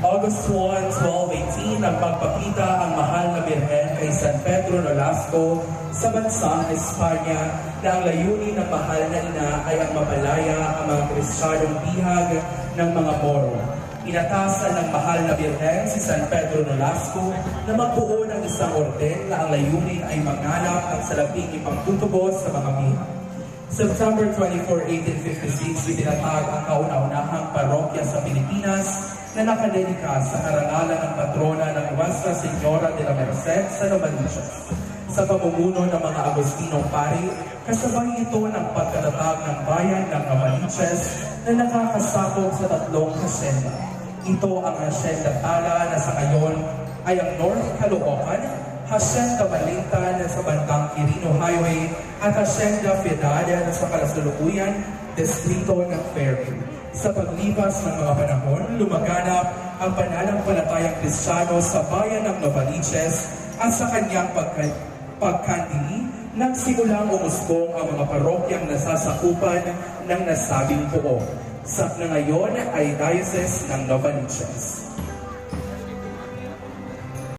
August 1, 1218, nagpagpakita ang mahal na birhen kay San Pedro Nolasco sa bansang Espanya na ang layunin ng mahal na ina ay ang mapalaya ang mga Kristiyanong bihag ng mga Moro. Inatasan ng mahal na birhen si San Pedro Nolasco na magbuo ng isang orden na ang layunin ay manganap ng salaping ipagtutubos sa mga bihag. September 24, 1856, itinatag ang Pilipinas na nakadedika sa karangalan ng patrona ng Nuestra Señora de la Merced sa Novaliches. Sa pamumuno ng mga Agustinong pari, kasabay ito ng pagkatatag ng bayan ng Novaliches na nakakasakop sa tatlong hasyenda. Ito ang hasyenda Tala na sa ngayon ay ang North Caloocan, Hacienda Balita na sa bandang Quirino Highway at Hacienda Fidalia na sa kalasulukuyan, distrito ng Fairview. Sa paglipas ng mga panahon, lumaganap ang pananampalatayang Kristiyano sa bayan ng Novaliches at sa kanyang pagka pagkandili, nagsimulang umusbong ang mga parokyang nasasakupan ng nasabing buo. Sa na ngayon ay Diocese ng Novaliches.